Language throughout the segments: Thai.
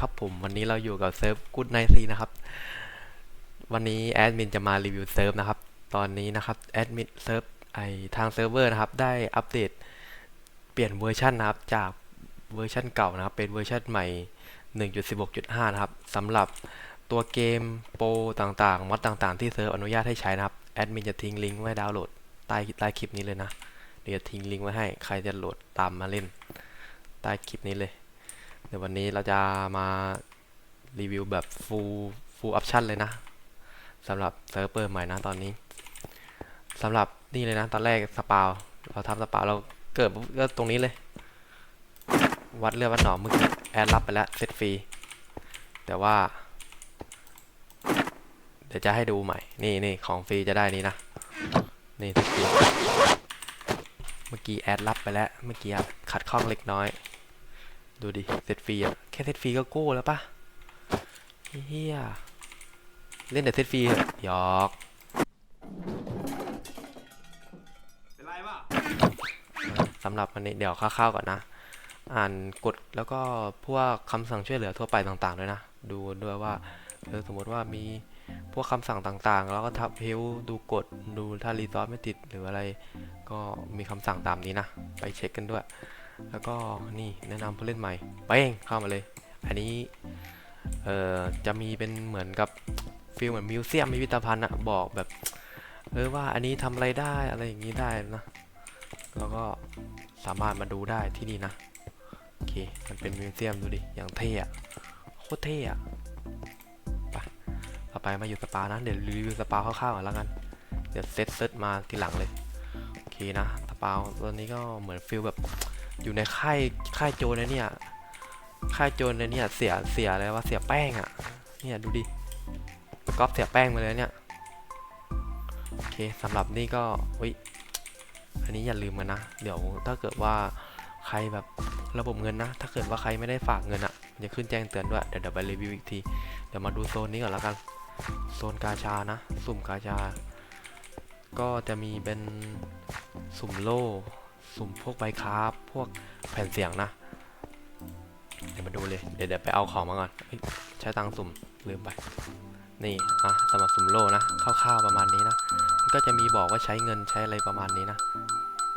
ครับผม วันนี้เราอยู่กับเซิร์ฟกูดไนซีนะครับ วันนี้แอดมินจะมารีวิวเซิร์ฟนะครับ ตอนนี้นะครับแอดมินเซิร์ฟไอทางเซิร์ฟเวอร์นะครับ ได้อัปเดตเปลี่ยนเวอร์ชันนะครับ จากเวอร์ชันเก่านะครับ เป็นเวอร์ชันใหม่ 1.16.5 นะครับสำหรับตัวเกมโปรต่างๆ มอดต่างๆ ที่เซิร์ฟอนุญาตให้ใช้นะครับ แอดมินจะทิ้งลิงก์ไว้ดาวน์โหลดใต้ใต้คลิปนี้เลยนะ เดี๋ยวทิ้งลิงก์ไว้ให้ ใครจะโหลดตามมาเล่น ใต้คลิปนี้เลย เดี๋ยววันนี้เราจะมารีวิวแบบ full full option เลยนะสำหรับเซิร์ฟเวอร์ใหม่นะตอนนี้สำหรับนี่เลยนะ ตอนแรกสปาวเราทำสปาวเราเกิดก็ตรงนี้เลย วัดเลือดวัดหนอมมึงแอดรับไปแล้วเซตฟรี แต่ว่า เดี๋ยวจะให้ดูใหม่ นี่นี่ของฟรีจะได้นี้นะ นี่เซตฟรีเมื่อกี้แอดรับไปแล้ว เมื่อกี้ขัดข้องเล็กน้อย ดูดิ เซตฟรีอะแค่เซตฟรีก็โก้แล้วปะเฮียเล่นแต่เซตฟรีเหอะหยอกเป็นไรป่ะสำหรับวันนี้เดี๋ยวคร่าวๆก่อนนะ อ่านกฎแล้วก็พวกคำสั่งช่วยเหลือทั่วไปต่างๆด้วยนะ ดูด้วยว่าเออสมมติว่ามีพวกคำสั่งต่างๆ แล้วก็ทับเฮลดูกฎดูถ้ารีซอสไม่ติดหรืออะไร ก็มีคำสั่งตามนี้นะ ไปเช็คกันด้วย แล้วก็นี่แนะนำผู้เล่นใหม่เป้งเข้ามาเลย อันนี้เอ่อจะมีเป็นเหมือนกับฟิลเหมือนมิวเซียมพิพิธภัณฑ์อะบอกแบบเออว่าอันนี้ทำอะไรได้อะไรอย่างนี้ได้นะ แล้วก็สามารถมาดูได้ที่นี่นะโอเคมันเป็นมิวเซียมดูดิอย่างเท่อะโคตรเท่อะไปต่อไปมาอยู่สปานะเดี๋ยวรีวิวสปาคร่าวๆก่อนแล้วกันเดี๋ยวเซตเซตมาทีหลังเลยโอเคนะสปาตอนนี้ก็เหมือนฟิลแบบ อยู่ในค่ายค่ายโจรนะเนี่ย ค่ายโจรนะเนี่ยเสียเสียอะไรวะเสียแป้งอะเนี่ยดูดิก๊อปเสียแป้งมาเลยเนี่ยโอเคสำหรับนี่ก็อุ้ยอันนี้อย่าลืมกันนะ เดี๋ยวถ้าเกิดว่าใครแบบระบบเงินนะ ถ้าเกิดว่าใครไม่ได้ฝากเงินอะ่ะจะขึ้นแจ้งเตือนด้วยเดี๋ยวเดี๋ยวไปรีวิวอีกทีเดี๋ยวมาดูโซนนี้ก่อนแล้วกัน โซนกาชานะ สุ่มกาชา ก็จะมีเป็นสุ่มโล่ สุ่มพวกใบคราฟพวกแผ่นเสียงนะ เดี๋ยวมาดูเลย เดี๋ยวเดี๋ยวไปเอาของมาก่อนใช้ตังค์สุ่มลืมไป นี่อะสำหรับสุ่มโล่นะคร่าวๆประมาณนี้นะ มันก็จะมีบอกว่าใช้เงินใช้อะไรประมาณนี้นะ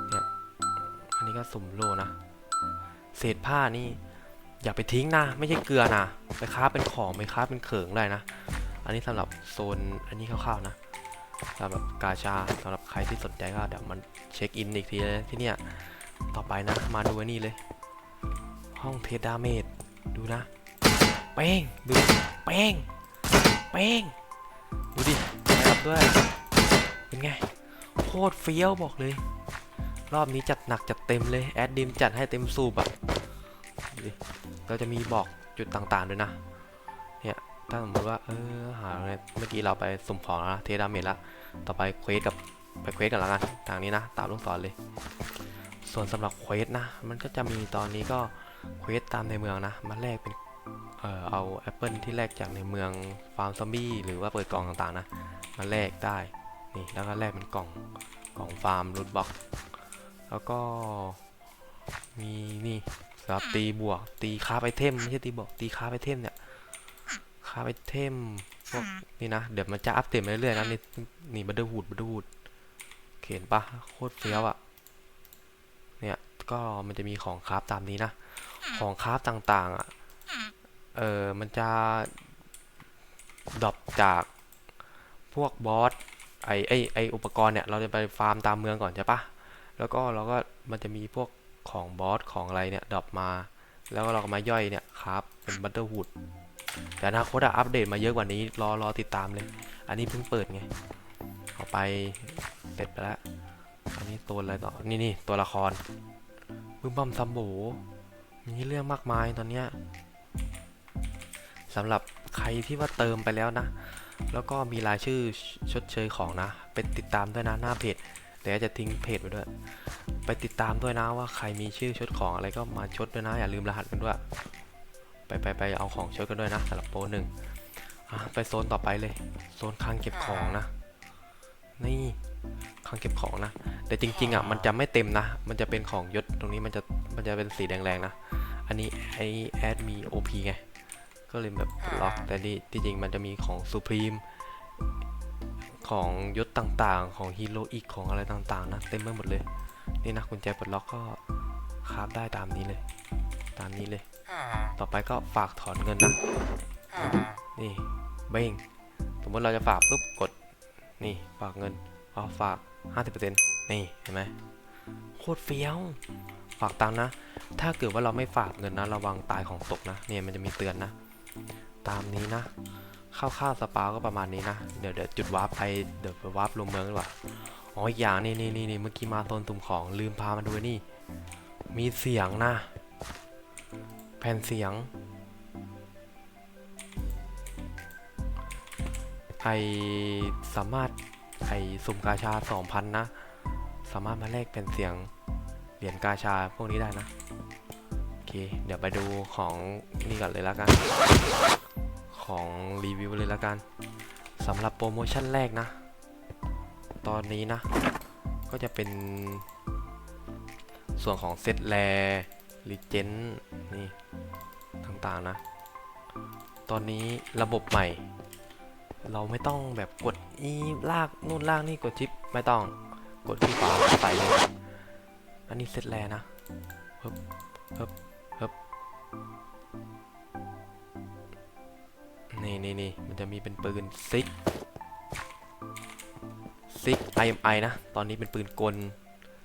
เนี่ย อันนี้ก็สุ่มโลนะ เศษผ้านี่อย่าไปทิ้งนะ ไม่ใช่เกลือนะ ไปค้าเป็นของไปค้าเป็นเขิงได้นะ อันนี้สำหรับโซนอันนี้คร่าวๆนะ สำหรับกาชาสำหรับใครที่สนใจก็เดี๋ยวมันเช็คอินอีกทีเลยที่เนี่ยต่อไปนะมาดูอันนี่เลย ห้องเทสดาเมจดูนะ เป้งดูเป้งเป้งดูดินะครับด้วยเป็นไงโคตรเฟี้ยวบอกเลย รอบนี้จัดหนักจัดเต็มเลยแอดดิมจัดให้เต็มสูบอะดูดิเราจะมีบอกจุดต่างๆด้วยนะ ถ้าสมมติว่าเออหาเมื่อกี้เราไปสุ่มของแล้วนะเทดาเมจละต่อไปเควสกับไปเควสกันแล้วกันทางนี้นะตามลูกศรเลย ส่วนสำหรับเควสนะมันก็จะมีตอนนี้ก็เควสตามในเมืองนะมาแลกเป็นเอ่อเอาแอปเปิลที่แลกจากในเมืองฟาร์มซอมบี้หรือว่าเปิดกล่องต่างๆนะมาแลกได้นี่แล้วก็แลกเป็นกล่องกล่องฟาร์มรูทบ็อกแล้วก็มีนี่สำหรับตีบวกตีคาไอเทมไม่ใช่ตีบวกตีคาไอเทมเนี่ย คาบไอเทมพวกนี่นะ เดี๋ยวมันจะอัปเดตมาเรื่อยๆนะนี่นี่บัตเดอร์วูดบัตเดอร์วูดเห็นปะโคตรเฟี้ยวอะเนี่ยก็มันจะมีของคราฟตามนี้นะ ของคราฟต่างๆอะเออมันจะดรอปจากพวกบอสไอไอไออุปกรณ์เนี่ย เราจะไปฟาร์มตามเมืองก่อนใช่ปะแล้วก็เราก็มันจะมีพวกของบอสของอะไรเนี่ยดรอปมา แล้วก็เราก็มาย่อยเนี่ยครับเป็นบัตเตอร์วูด แต่อนาคตอะอัปเดตมาเยอะกว่านี้รอรอติดตามเลย อันนี้เพิ่งเปิดไงเอาไปเสร็จไปแล้วอันนี้ตัวอะไรต่อนี่นี่ตัวละครบึ้มบัมซัมโบมีเรื่องมากมายตอนเนี้ยสำหรับใครที่ว่าเติมไปแล้วนะ แล้วก็มีรายชื่อชดเชยของนะ ไปติดตามด้วยนะหน้าเพจเดี๋ยวจะทิ้งเพจไว้ด้วย ไปติดตามด้วยนะว่าใครมีชื่อชดของอะไรก็มาชดด้วยนะ อย่าลืมรหัสกันด้วย ไปไปไปเอาของชดกันด้วยนะสำหรับโปรหนึ่งอะไปโซนต่อไปเลย โซนคลังเก็บของนะ นี่คลังเก็บของนะ แต่จริงๆอะมันจะไม่เต็มนะ มันจะเป็นของยศตรงนี้มันจะมันจะเป็นสีแดงๆนะ อันนี้ไอแอดมี OP ไง ก็เลยแบบปลดล็อกแต่นี่ที่จริงมันจะมีของซูพรีมของยศต่างๆ ของฮีโร่อีกของอะไรต่างๆ นะ เต็มไปหมดเลย นี่นะกุญแจปลดล็อกก็คราฟได้ตามนี้เลย ตามนี้เลย ต่อไปก็ฝากถอนเงินนะ นี่เบ้งสมมติเราจะฝากปุ๊บกด นี่ฝากเงินพอฝาก 50%นี่เห็นไหมโคตรเฟี้ยว ฝากตังค์นะ ถ้าเกิดว่าเราไม่ฝากเงินนะ ระวังตายของตกนะ เนี่ยมันจะมีเตือนนะ ตามนี้นะข้าวๆสปาก็ประมาณนี้นะ เดี๋ยวเดี๋ยวจุดวาร์ปไป เดี๋ยวไปวาร์ปลงเมืองดีกว่า อ๋ออีกอย่างนี่นี่นี่นี่เมื่อกี้มาโซนตุ่มของลืมพามาดูไอ้นี่ มีเสียงนะ แผ่นเสียง ไอสามารถไอสุ่มกาชา 2,000 นะ สามารถมาแลกเป็นเสียง เหรียญกาชาพวกนี้ได้นะ โอเค เดี๋ยวไปดูของนี่ก่อนเลยล้วกัน ของรีวิวเลยล้วกันสำหรับโปรโมชั่นแรกนะ ตอนนี้นะ ก็จะเป็นส่วนของเซตแลรีเจนนี่ ต่างๆนะ ตอนนี้ระบบใหม่ เราไม่ต้องแบบกดอีลากนู่นลากนี่กดชิปไม่ต้องกดที่ขวาใส่เลย อันนี้เสร็จแล้วนะฮึบฮึบฮึบนี่นี่นี่มันจะมีเป็นปืนซิกซิก IMI นะ ตอนนี้เป็นปืนกล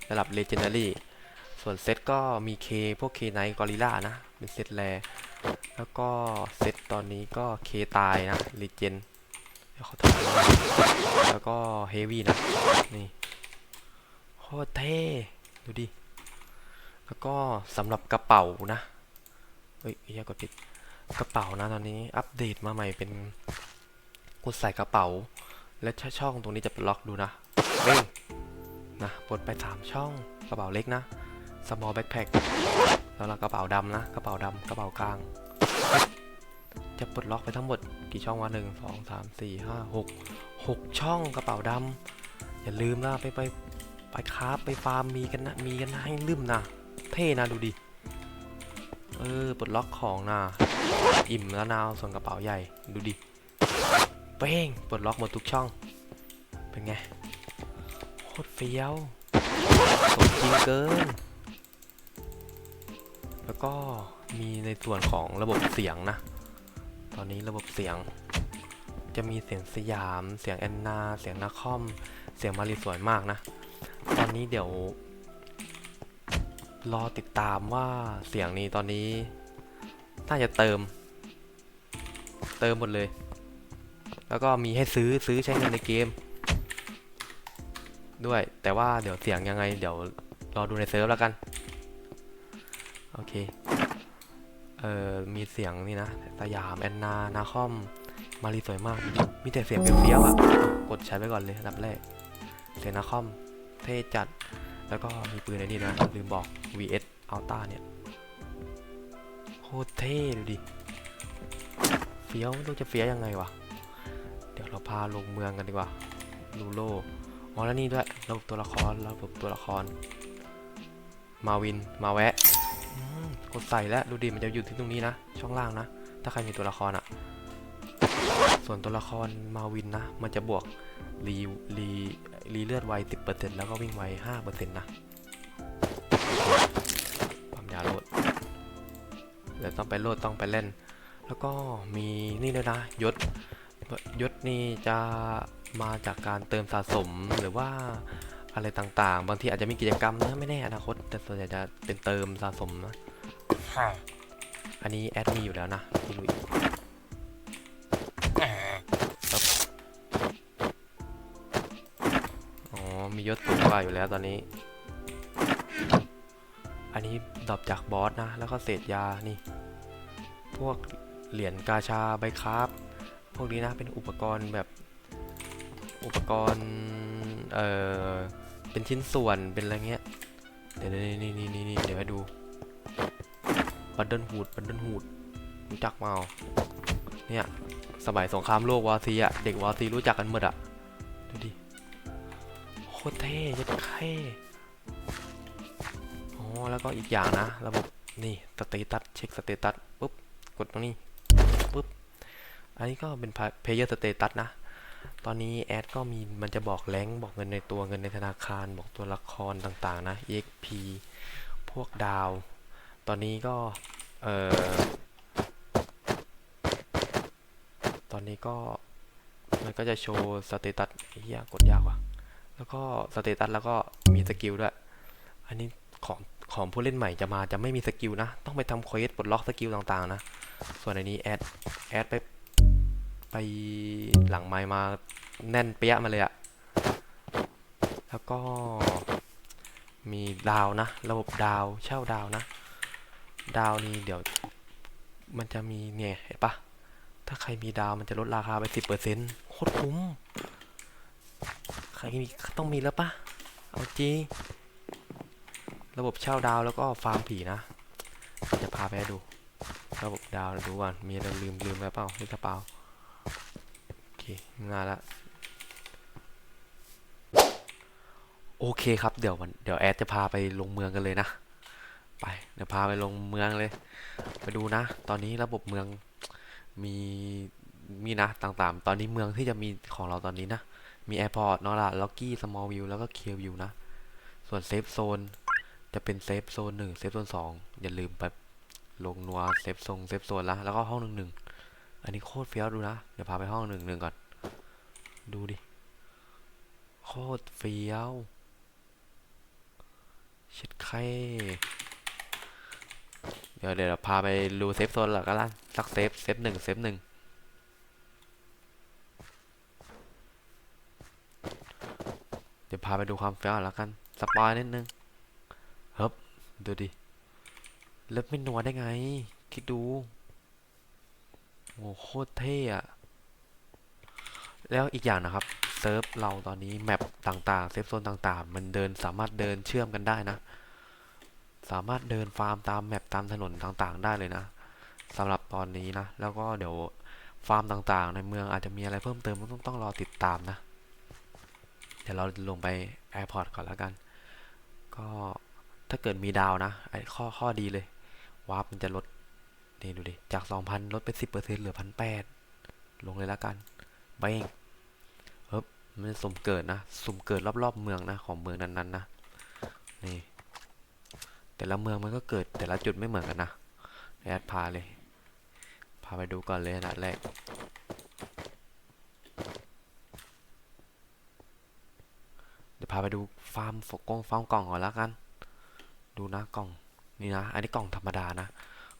ระดับ Legendary ส่วนเซตก็มี K พวก K ไนกอริล่านะ เป็นเซตแล แล้วก็เซตตอนนี้ก็ K ตายนะ Legend เดี๋ยวขายไว้แล้วก็เฮวี่นะ นี่โคตรเท่ดูดิ แล้วก็สำหรับกระเป๋านะ เฮ้ยอย่ากดปิดกระเป๋านะตอนนี้อัปเดตมาใหม่เป็นกดใส่กระเป๋า และถ้าช่องตรงนี้จะเป็นล็อกดูนะเร่งนะปลดไป 3 ช่องกระเป๋าเล็กนะ small backpack แล้วเรากระเป๋าดำนะ กระเป๋าดำกระเป๋ากลาง จะปลดล็อกไปทั้งหมดกี่ช่องวะหนึ่งสองสามสี่ห้าหกหกช่องกระเป๋าดำอย่าลืมนะไปไปไปคราฟไปฟาร์มมีกันนะมีกันนะให้ลืมนะเท่นะดูดิเออปลดล็อกของนะอิ่มแล้วนาวส่วนกระเป๋าใหญ่ดูดิเป้งปลดล็อกหมดทุกช่อง เป็นไงโคตรเฟี้ยวสมจริงเกิน แล้วก็ มีในส่วนของระบบเสียงนะ ตอนนี้ระบบเสียง จะมีเสียงสยาม เสียงแอนนา เสียงนาคอม เสียงมารีสวยมากนะ ตอนนี้เดี๋ยวรอติดตามว่าเสียงนี้ตอนนี้น่าจะเติม เติมหมดเลย แล้วก็มีให้ซื้อซื้อใช้เงินในเกม ด้วยแต่ว่าเดี๋ยวเสียงยังไง เดี๋ยวรอดูในเซิร์ฟแล้วกัน โอเค เอ่อมีเสียงนี่นะสยามแอนนานาคอม มารีสวยมาก มีแต่เสียงเฟี้ยวๆอะกดใช้ไปก่อนเลยอันดับแรก เสียงนาคอม เท่จัด แล้วก็มีปืนในนี่นะลืมบอก VS Alta เนี่ยโคตรเท่ดูดิเฟี้ยวไม่รู้จะเฟี้ยวยังไงวะเดี๋ยวเราพาลงเมืองกันดีกว่าลูโลอ๋อแล้วนี่ด้วยระบบตัวละครระบบตัวละคร มาวินมาแวะ ดใส่แล้วดูดิมันจะอยู่ที่ตรงนี้นะ ช่องล่างนะ ถ้าใครมีตัวละครอะส่วนตัวละครมาวินนะ มันจะบวกรีรีรีเลือดไว 10%แล้วก็วิ่งไว 5%นะความยาโลดเดี๋ยวต้องไปโลดต้องไปเล่น แล้วก็มีนี่ด้วยนะยศยศนี่จะมาจากการเติมสะสมหรือว่าอะไรต่างๆ บางทีอาจจะมีกิจกรรมนะไม่แน่อนาคต แต่ส่วนใหญ่จะเป็นเติมสะสมนะ อันนี้แอดมีอยู่แล้วนะพี่ลุยครับอ๋อ มียศสูงกว่าอยู่แล้วตอนนี้ อันนี้ดรอปจากบอสนะ แล้วก็เศษยา นี่ พวกเหรียญกาชาใบคราฟพวกนี้นะ เป็นอุปกรณ์แบบ อุปกรณ์ เอ่อ เป็นชิ้นส่วน เป็นอะไรเงี้ย เดี๋ยวนี่นี่นี่นี่ เดิลฮูดบันเดิลฮูดรู้จักเมาเนี่ยสมัยสงครามโลกวอร์ซีอะเด็กวอร์ซีรู้จักกันหมดอะดูดิโคตรเท่ยัดเท่อ๋อแล้วก็อีกอย่างนะ ระบบนี่สเตตัสเช็คสเตตัสปุ๊บกดตรงนี้ปุ๊บอันนี้ก็เป็น player status นะ ตอนนี้แอดก็มีมันจะบอกแรงบอกเงินในตัวเงินในธนาคาร บอกตัวละครต่างๆนะ exp พวกดาว ตอนนี้ก็ เอ่อ ตอนนี้ก็มันก็จะโชว์สเตตัสเฮียกดยากว่ะ แล้วก็สเตตัสแล้วก็มีสกิลด้วย อันนี้ของของผู้เล่นใหม่จะมาจะไม่มีสกิลนะ ต้องไปทำเควสปลดล็อกสกิลต่างๆนะ ส่วนอันนี้แอดแอดไปไปหลังไมค์มาแน่นเปี้ยมาเลยอะแล้วก็มีดาวนะ ระบบดาวเช่าดาวนะ ดาวนี่เดี๋ยว มันจะมีเนี่ยเห็นปะถ้าใครมีดาวมันจะลดราคาไปสิบเปอร์เซ็นต์โคตรคุ้ม ใครมีต้องมีแล้วปะเอาจริงระบบเช่าดาวแล้วก็ฟาร์มผีนะ จะพาไปดู ระบบดาวดูก่อนมีอะไรลืมลืมแล้วเปล่าหรือกระเป๋าโอเคง่ายละโอเคครับเดี๋ยววันเดี๋ยวแอดจะพาไปลงเมืองกันเลยนะ เดี๋ยวพาไปลงเมืองเลย ไปดูนะ ตอนนี้ระบบเมืองมีมีนะต่างๆ ตอนนี้เมืองที่จะมีของเราตอนนี้นะ มีแอร์พอร์ตนอร่าล็อกกี้สมอลวิวแล้วก็เคียววิวนะ ส่วนเซฟโซนจะเป็นเซฟโซนหนึ่งเซฟโซนสองอย่าลืมไปลงนัวเซฟโซนเซฟโซนละแล้วก็ห้องหนึ่งหนึ่งอันนี้โคตรเฟี้ยวดูนะ เดี๋ยวพาไปห้องหนึ่งหนึ่งก่อน ดูดิ โคตรเฟี้ยว ชิดไข่ เดี๋ยวเดี๋ยวพาไปดูเซฟโซนละก็แล้วสักเซฟเซฟหนึ่งเซฟหนึ่งเดี๋ยวพาไปดูความเฟี้ยวแล้วกันสปอยนิดนึงเฮ้บดูดิเลิฟไม่นัวได้ไง คิดดูโอ้โหโคตรเท่อะแล้วอีกอย่างนะครับเซิร์ฟเราตอนนี้แมปต่างๆ เซฟโซนต่างๆ มันเดินสามารถเดินเชื่อมกันได้นะ สามารถเดินฟาร์มตามแมปตามถนนต่างๆ ได้เลยนะสำหรับตอนนี้นะ แล้วก็เดี๋ยวฟาร์มต่างๆ ในเมืองอาจจะมีอะไรเพิ่มเติมก็ต้องต้องรอติดตามนะ เดี๋ยวเราลงไปแอร์พอร์ตก่อนแล้วกัน ก็ถ้าเกิดมีดาวนะไอ้ข้อข้อดีเลยวาร์ปมันจะลดนี่ดูดิ จาก 2,000 ลดไป 10%เหลือ 1,800 ลงเลยแล้วกันเบ้งเฮ้ยมันสุ่มเกิดนะ สุ่มเกิดรอบๆเมืองนะ ของเมืองนั้นๆนะ นี่ แต่ละเมืองมันก็เกิดแต่ละจุดไม่เหมือนกันนะแอดพาเลย พาไปดูก่อนเลยนะแรกเดี๋ยวพาไปดูฟาร์มฝกกงฟาร์มกล่องก่อนแล้วกัน ดูนะกล่องนี่นะ อันนี้กล่องธรรมดานะ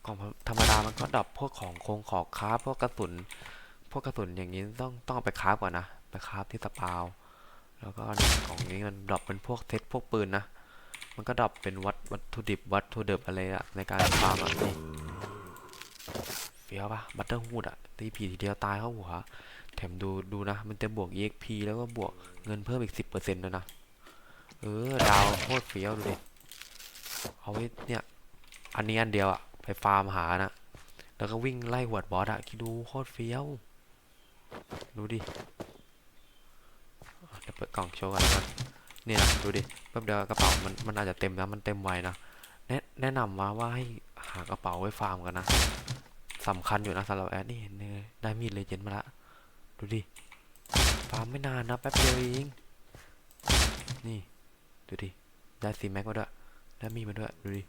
กล่องธรรมดามันก็ดรอปพวกของโครงของคราพวกกระสุน พวกกระสุนอย่างนี้ต้องต้องเอาไปคราก่อนนะ ไปคราที่สปาว แล้วก็ในกล่องนี้มันดรอปเป็นพวกเซตพวกปืนนะ มันก็ดรอปเป็นวัตวัตถุดิบวัตถุดิบอะไรอะในการฟาร์มอะนี่เฟี้ยวปะบัตเตอร์ฮูดอะตีผีทีเดียวตายเข้าหัวแถมดูดูนะ มันจะบวก EXP แล้วก็บวกเงินเพิ่มอีกสิบเปอร์เซ็นต์ด้วยนะ เออ ดาวโคตรเฟี้ยวดูดิเอาไว้เนี่ย อันนี้อันเดียวอะไปฟาร์มหานะ แล้วก็วิ่งไล่หวดบอสอะคิดดูโคตรเฟี้ยว ดูดิเดี๋ยวเปิดกล่องโชว์กันแล้วกันนี่นะดูดิ ป๊บเดียวกระเป๋ามันมันอาจจะเต็มนะมันเต็มไวนะแนะแนะนำมาว่าให้หากระเป๋าไว้ฟาร์มกันนะสำคัญอยู่นะสำหรับแอดนี่เห็นเลยได้มีดเลยเจนมาละดูดิฟาร์มไม่นานนะแป๊บเดียวเองนี่ดูดิได้ซีแม็กมาด้วยได้มีดมาด้วยดูดิ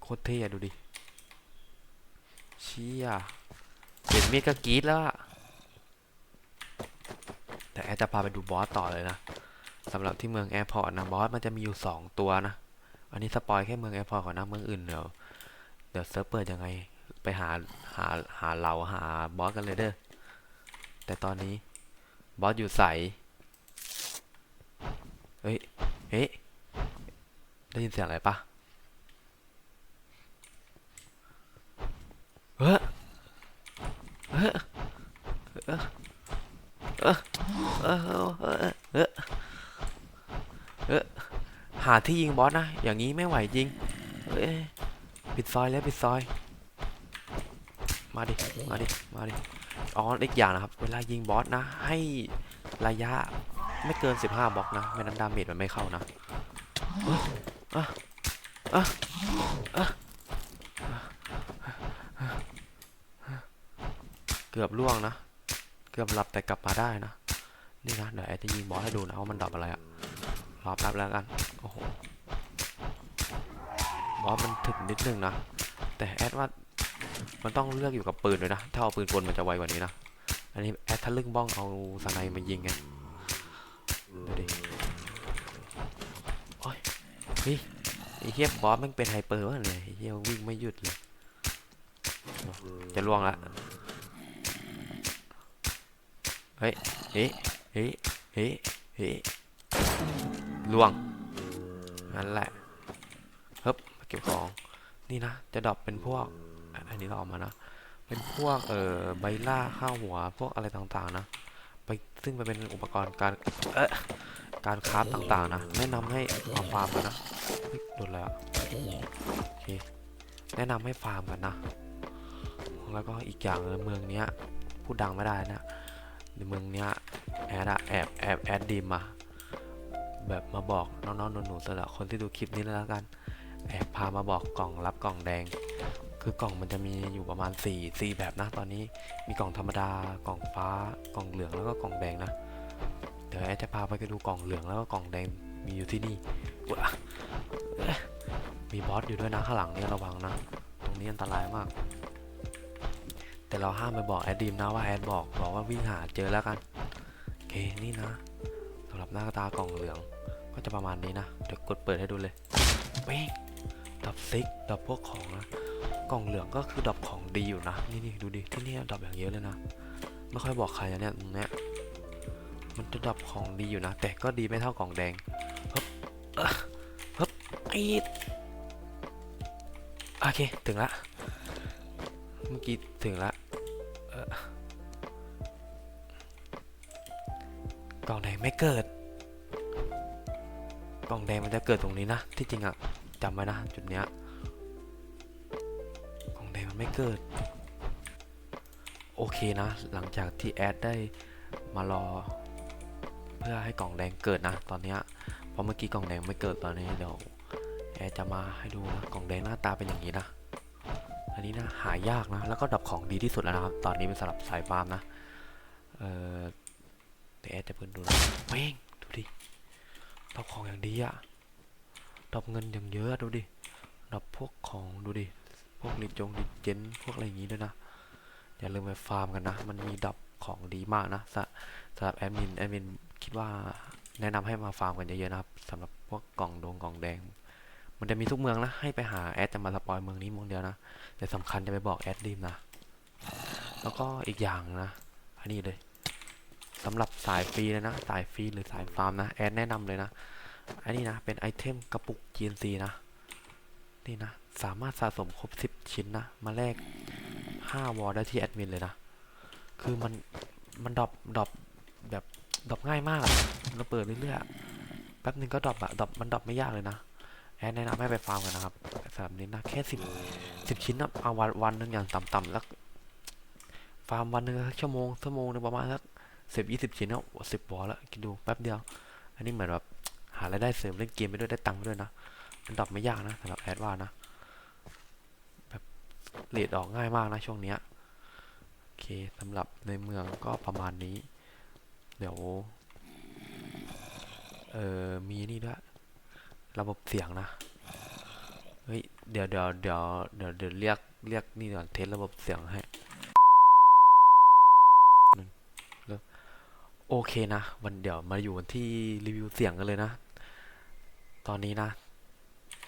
โคตรเท่อะดูดิเชี่ยเห็นมีดก็กรี๊ดแล้วแต่แอดจะพาไปดูบอสต่อเลยนะ สำหรับที่เมืองแอร์พอร์ตนะบอสมันจะมีอยู่สองตัวนะ อันนี้สปอยแค่เมืองแอร์พอร์ตก่อนนะเมืองอื่นเดี๋ยวเดี๋ยวเซิร์ฟเปิดยังไงไปหาหาหาเราหาบอสกันเลยเด้อแต่ตอนนี้บอสอยู่ใสเฮ้ยเฮ้ยได้ยินเสียงอะไรปะ ที่ยิงบอสนะ อย่างนี้ไม่ไหวจริงเฮ้ปิดซอยแล้วปิดซอย มาดิ มาดิ มาดิ อ๋ออีกอย่างนะครับ เวลายิงบอสนะ ให้ระยะไม่เกิน 15บล็อกนะ ไม่นั้นดาเมจมันไม่เข้านะเอ้ยอะอะอะเกือบล่วงนะ เกือบหลับแต่กลับมาได้นะ นี่นะ เดี๋ยวแอจะยิงบอสให้ดูนะว่ามันดรอปอะไรอะรอแป๊บแล้วกัน โอ้โห บอสมันถึงนิดนึงนะ แต่แอดว่ามันต้องเลือกอยู่กับปืนด้วยนะ ถ้าเอาปืนกลมันจะไวกว่านี้นะ อันนี้แอดทะลึ่งบ้องเอาสไนมายิงไงดูดิโอ้ยเฮ้ยไอ้เฮียบอสมันเป็นไฮเปอร์วะเนี่ยไอ้เฮียวิ่งไม่หยุดเลย จะล่วงละ เฮ้ย เฮ้ย เฮ้ย เฮ้ย เฮ้ยล่วง นั่นแหละเฮ้บมาเก็บของ นี่นะ จะดรอปเป็นพวก อันนี้เราเออกมานะ เป็นพวก เอ่อ ใบล่าข้าวหัว พวกอะไรต่างๆนะ ไป ซึ่งไปเป็นอุปกรณ์การ เอ๊ะการคราฟต่างๆนะ แนะนำให้มาฟาร์มกันนะโดนแล้วโอเค แนะนำให้ฟาร์มกันนะ แล้วก็อีกอย่างเลยเมืองเนี้ย พูดดังไม่ได้นะในเมืองเนี้ยแอดอะแอบแอบแอดดีมมา แบบมาบอกน้องๆหนูๆสำหรับคนที่ดูคลิปนี้แล้วกันแอบพามาบอกกล่องรับกล่องแดง คือกล่องมันจะมีอยู่ประมาณ 4 4 แบบนะ ตอนนี้มีกล่องธรรมดากล่องฟ้ากล่องเหลืองแล้วก็กล่องแดงนะเดี๋ยวแอดจะพาไปดูกล่องเหลืองแล้วก็กล่องแดงมีอยู่ที่นี่อุ๊ยอะเอ๊ะมีบอสอยู่ด้วยนะข้างหลังเนี่ยระวังนะ ตรงนี้อันตรายมาก แต่เราห้ามไปบอกแอดดีมนะว่าแอดบอกบอกว่าวิ่งหาเจอแล้วกันโอเคนี่นะสำหรับหน้าตากล่องเหลือง ก็จะประมาณนี้นะ เดี๋ยวกดเปิดให้ดูเลยเป้งดับซิกดับพวกของนะ กล่องเหลืองก็คือดับของดีอยู่นะ นี่นี่ดูดิ ที่นี่ดับอย่างเยอะเลยนะ ไม่ค่อยบอกใครนะเนี่ยตรงเนี้ย มันจะดับของดีอยู่นะ แต่ก็ดีไม่เท่ากล่องแดงฮึบเอ้อฮึบอีดโอเค ถึงละ เมื่อกี้ถึงละกล่องแดงไม่เกิด กล่องแดงมันจะเกิดตรงนี้นะ ที่จริงอะจำไว้นะจุดเนี้ยกล่องแดงมันไม่เกิด โอเคนะ หลังจากที่แอดได้มารอ เพื่อให้กล่องแดงเกิดนะ ตอนเนี้ยเพราะเมื่อกี้กล่องแดงไม่เกิดตอนนี้เดี๋ยวแอดจะมาให้ดูนะกล่องแดงหน้าตาเป็นอย่างนี้นะอันนี้นะหายากนะแล้วก็ดับของดีที่สุดแล้วนะครับตอนนี้เป็นสำหรับสายฟาร์มนะเออแต่แอดจะเพิ่งดูนะเว้ง ดูดิดับของอย่างดีอะดับเงินอย่างเยอะดูดิดับพวกของดูดิ พวกลิจงลิเจนพวกอะไรอย่างงี้ด้วยนะ อย่าลืมไปฟาร์มกันนะ มันมีดับของดีมากนะสำหรับแอดมินแอดมินคิดว่าแนะนำให้มาฟาร์มกันเยอะๆนะครับสำหรับพวกกล่องดงกล่องแดง มันจะมีทุกเมืองนะให้ไปหาแอดจะมาสปอยเมืองนี้เมืองเดียวนะแต่สำคัญจะไปบอกแอดดีมนะ แล้วก็อีกอย่างนะ อันนี้เลย สำหรับสายฟรีเลยนะ สายฟรีหรือสายฟาร์มนะ แอดแนะนำเลยนะ อันนี้นะ เป็นไอเทมกระปุก GNC นะ นี่นะ สามารถสะสมครบ 10 ชิ้นนะ มาแลก5วอลได้ที่แอดมินเลยนะ คือมัน มันดรอปดรอปแบบดรอปง่ายมากอะเราเปิดเรื่อยๆอะแป๊บนึงก็ดรอปอะดรอปมันดรอปไม่ยากเลยนะ แอดแนะนำให้ไปฟาร์มกันนะครับสำหรับนี้นะแค่สิบสิบชิ้นนะเอาวันวันหนึ่งอย่างต่ำๆแล้วฟาร์มวันหนึ่งชั่วโมงชั่วโมงหนึงประมาณสัก สิบยี่สิบชิ้นเนาะสิบบอลแล้วคิดดูแป๊บเดียว อันนี้เหมือนแบบหารายได้เสริมเล่นเกมไปด้วยได้ตังค์ไปด้วยนะมันดอปไม่ยากนะสำหรับแอดว่านะแบบเลดออกง่ายมากนะช่วงเนี้ยโอเคสำหรับในเมืองก็ประมาณนี้ เดี๋ยวเออมีนี่ด้วยระบบเสียงนะเฮ้ยเดี๋ยวเดี๋ยวเดี๋ยวเดี๋ยวเดี๋ยวเรียกเรียกนี่ก่อนเทสระบบเสียงให้หนึ่งเริ่ม โอเคนะวันเดี๋ยวมาอยู่กันที่รีวิวเสียงกันเลยนะ ตอนนี้นะ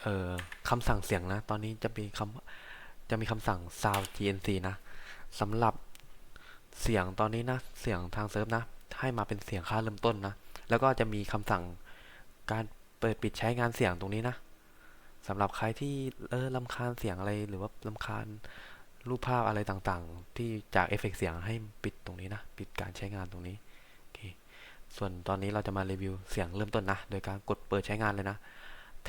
เอ่อคำสั่งเสียงนะ ตอนนี้จะมีคำจะมีคำสั่ง sound GNC นะสำหรับเสียงตอนนี้นะ เสียงทางเซิร์ฟนะ ให้มาเป็นเสียงค่าเริ่มต้นนะ แล้วก็จะมีคำสั่งการเปิดปิดใช้งานเสียงตรงนี้นะสำหรับใครที่เออลำคาญเสียงอะไรหรือว่าลำคาญรูปภาพอะไรต่างๆ ที่จากเอฟเฟกต์เสียงให้ปิดตรงนี้นะ ปิดการใช้งานตรงนี้ ส่วนตอนนี้เราจะมารีวิวเสียงเริ่มต้นนะ โดยการกดเปิดใช้งานเลยนะ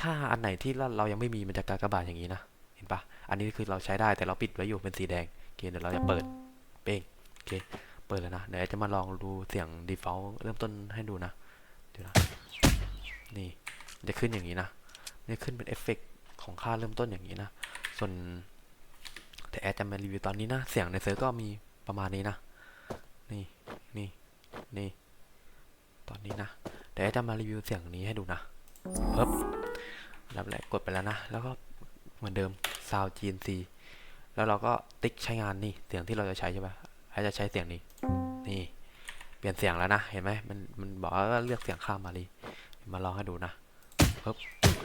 ถ้าอันไหนที่เราเรายังไม่มีมันจะกากบาทอย่างนี้นะ เห็นปะอันนี้คือเราใช้ได้แต่เราปิดไว้อยู่เป็นสีแดงโอเคเดี๋ยวเราจะเปิดเป้งโอเค เปิดแล้วนะ เดี๋ยวจะมาลองดูเสียง default เริ่มต้นให้ดูนะเดี๋ยวนะ นี่จะขึ้นอย่างนี้นะนี่ขึ้นเป็นเอฟเฟกต์ของค่าเริ่มต้นอย่างนี้นะ ส่วนแต่แอดจะมารีวิวตอนนี้นะ เสียงในเซิร์ฟก็มีประมาณนี้นะ นี่ นี่ นี่ ตอนนี้นะเดี๋ยวจะมารีวิวเสียงนี้ให้ดูนะปึ๊บอันดับแรกกดไปแล้วนะ แล้วก็เหมือนเดิม sound GNC แล้วเราก็ติ๊กใช้งานนี่เสียงที่เราจะใช้ใช่ปะให้จะใช้เสียงนี้ นี่ เปลี่ยนเสียงแล้วนะ เห็นไหมมันมันบอกว่าเลือกเสียงข้ามมาลีมาลองให้ดูนะปึ๊บ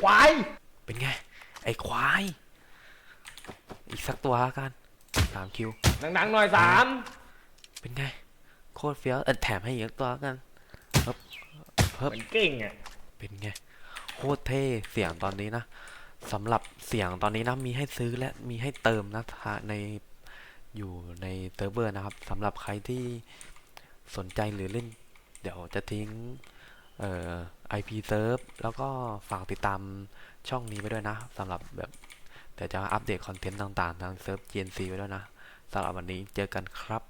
ควายเป็นไง ไอ้ควาย อีกสักตัวละกันสามคิวดังๆหน่อยสามเป็นไง โคตรเฟี้ยวเออแถมให้อีกสักตัวละกันเพิ่ม เพิ่มมันเก่งอะเป็นไงโคตรเท่เสียงตอนนี้นะสำหรับเสียงตอนนี้นะมีให้ซื้อและมีให้เติมนะทาในอยู่ในเซิร์ฟเวอร์นะครับสำหรับใครที่สนใจหรือเล่น เดี๋ยวจะทิ้งเอ่อ IP เซิร์ฟแล้วก็ฝากติดตามช่องนี้ไว้ด้วยนะสำหรับแบบเดี๋ยวจะอัปเดตคอนเทนต์ต่างๆ ทางเซิร์ฟ GNC ไว้ด้วยนะสำหรับวันนี้เจอกันครับ